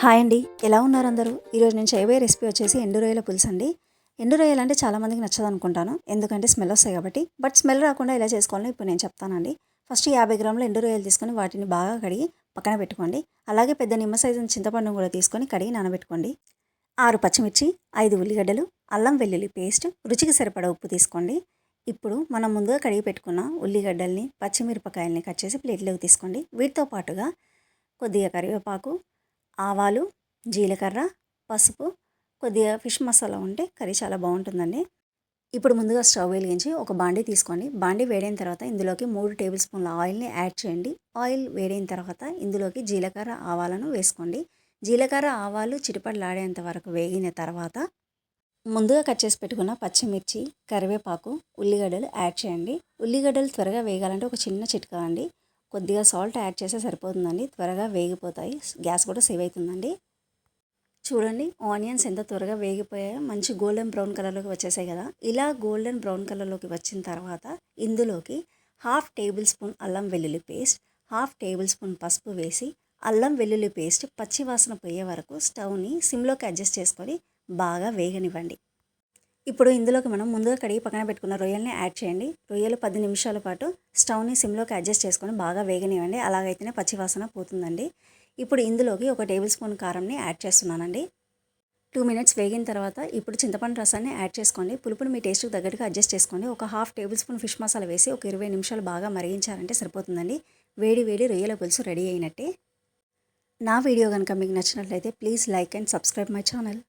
Hi అండి. ఎలా ఉన్నారు అందరూ? ఈరోజు నేను చేయబోయే రెసిపీ వచ్చేసి ఎండు రొయ్యల పులుసు అండి. ఎండు రొయ్యలు అంటే చాలామందికి నచ్చదు అనుకుంటాను ఎందుకంటే స్మెల్ వస్తాయి కాబట్టి. బట్ స్మెల్ రాకుండా ఎలా చేసుకోవాలో ఇప్పుడు నేను చెప్తానండి. ఫస్ట్ యాభై గ్రాముల ఎండు రొయ్యలు తీసుకొని వాటిని బాగా కడిగి పక్కన పెట్టుకోండి. అలాగే పెద్ద నిమ్మ సైజు చింతపండు కూడా తీసుకొని కడిగి నానబెట్టుకోండి. ఆరు పచ్చిమిర్చి ఐదు ఉల్లిగడ్డలు అల్లం వెల్లుల్లి పేస్ట్ రుచికి సరిపడా ఉప్పు తీసుకోండి. ఇప్పుడు మనం ముందుగా కడిగి పెట్టుకున్న ఉల్లిగడ్డల్ని పచ్చిమిరపకాయల్ని కట్ చేసి ప్లేట్లోకి తీసుకోండి. వీటితో పాటుగా కొద్దిగా కరివేపాకు ఆవాలు జీలకర్ర పసుపు కొద్దిగా ఫిష్ మసాలా ఉంటే కర్రీ చాలా బాగుంటుందండి. ఇప్పుడు ముందుగా స్టవ్ వెలిగించి ఒక బాండీ తీసుకోండి. బాండీ వేడైన తర్వాత ఇందులోకి మూడు టేబుల్ స్పూన్ల ఆయిల్ని యాడ్ చేయండి. ఆయిల్ వేడైన తర్వాత ఇందులోకి జీలకర్ర ఆవాలను వేసుకోండి. జీలకర్ర ఆవాలు చిటిపడలాడేంత వరకు వేగిన తర్వాత ముందుగా కట్ చేసి పెట్టుకున్న పచ్చిమిర్చి కరివేపాకు ఉల్లిగడ్డలు యాడ్ చేయండి. ఉల్లిగడ్డలు త్వరగా వేగాలంటే ఒక చిన్న చిట్కా అండి. కొద్దిగా సాల్ట్ యాడ్ చేస్తే సరిపోతుందండి. త్వరగా వేగిపోతాయి. గ్యాస్ కూడా సేవ్ అవుతుందండి. చూడండి ఆనియన్స్ ఎంత త్వరగా వేగిపోయాయో. మంచి గోల్డెన్ బ్రౌన్ కలర్లోకి వచ్చేసాయి కదా. ఇలా గోల్డెన్ బ్రౌన్ కలర్లోకి వచ్చిన తర్వాత ఇందులోకి హాఫ్ టేబుల్ స్పూన్ అల్లం వెల్లుల్లి పేస్ట్ హాఫ్ టేబుల్ స్పూన్ పసుపు వేసి అల్లం వెల్లుల్లి పేస్ట్ పచ్చి వాసన పోయే వరకు స్టవ్ని సిమ్లోకి అడ్జస్ట్ చేసుకొని బాగా వేగనివ్వండి. ఇప్పుడు ఇందులోకి మనం ముందుగా కడిగి పక్కన పెట్టుకున్న రొయ్యల్ని యాడ్ చేయండి. రొయ్యలు పది నిమిషాల పాటు స్టవ్ని సిమ్లోకి అడ్జస్ట్ చేసుకొని బాగా వేగనివ్వండి. అలాగైతేనే పచ్చివాసన పోతుందండి. ఇప్పుడు ఇందులోకి ఒక టేబుల్ స్పూన్ కారంని యాడ్ చేస్తున్నానండి. టూ మినిట్స్ వేగిన తర్వాత ఇప్పుడు చింతపండు రసాన్ని యాడ్ చేసుకోండి. పులుపుని మీ టేస్ట్కి తగ్గట్టుగా అడ్జస్ట్ చేసుకోండి ఒక half tablespoon fish masala వేసి ఒక ఇరవై నిమిషాలు బాగా మరిగించారంటే సరిపోతుందండి. వేడి వేడి రొయ్యల పులుసు రెడీ అయినట్టే. నా వీడియో కనుక మీకు నచ్చినట్లయితే please like and subscribe my channel.